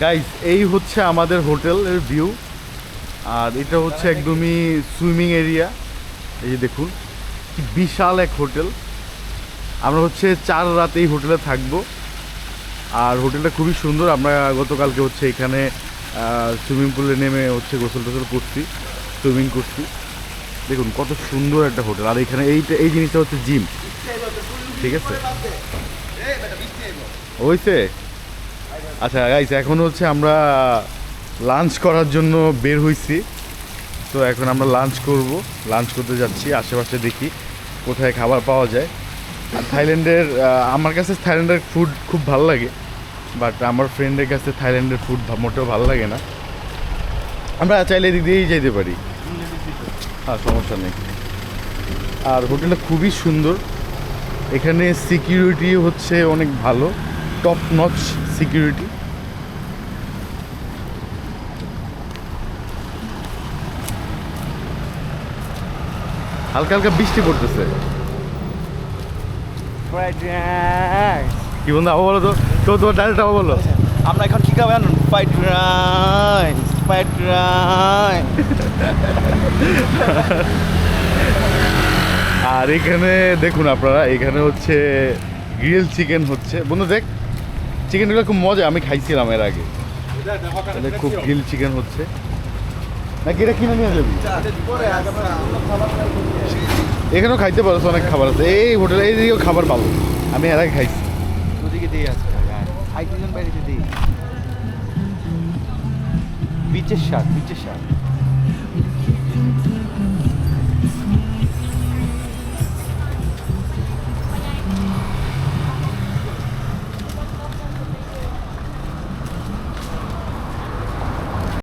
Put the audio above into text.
Guys এই হচ্ছে আমাদের হোটেলের ভিউ। আর এটা হচ্ছে একদমই সুইমিং এরিয়া। এই যে দেখুন বিশাল এক হোটেল। আমরা হচ্ছে চার রাত এই হোটেলে থাকব। আর হোটেলটা খুবই সুন্দর। আমরা গতকালকে হচ্ছে এখানে সুইমিং পুলে নেমে হচ্ছে গোসল টোসল করছি, সুইমিং করছি। দেখুন, কত সুন্দর একটা হোটেল। আর এখানে এইটা, এই জিনিসটা হচ্ছে জিম। ঠিক আছে? হয়েছে আচ্ছা গাইস এখন হচ্ছে আমরা লাঞ্চ করার জন্য বের হয়েছি তো এখন আমরা লাঞ্চ করব। লাঞ্চ করতে যাচ্ছি, আশেপাশে দেখি কোথায় খাবার পাওয়া যায়। আর থাইল্যান্ডের আমার কাছে থাইল্যান্ডের ফুড খুব ভালো লাগে বাট আমার ফ্রেন্ডের কাছে থাইল্যান্ডের ফুড মোটেও ভালো লাগে না। আমরা চাইলে এদিক দিয়েই যেতে পারি। হ্যাঁ সমস্যা নেই। আর হোটেলটা খুবই সুন্দর। এখানে সিকিউরিটি হচ্ছে অনেক ভালো টপ নচ সিকিউরিটি হালকা হালকা বৃষ্টি পড়তেছে। কি বন্ধু আবার বলো তো তো তোমার ডাইরেক্ট আবার বলো। আমরা এখন কি খাব জানুন ফ্রাইড রাইস ফ্রাইড রাইস আর এখানে দেখুন আপনারা এখানে হচ্ছে গ্রিল চিকেন হচ্ছে। বন্ধু দেখ চিকেনগুলো খুব মজা আমি খাইছিলাম এর আগে। খুব গ্রিল চিকেন হচ্ছে। নাকি এটা কিনে নিয়ে যাবি। এখানেও খাইতে পারো, অনেক খাবার আছে। এই হোটেলে, এই দিকেও খাবার পাবো। আমি এর আগে খাইছি। দুদিকে দিয়ে আছে দিই বিচের শাক বিচের শাক।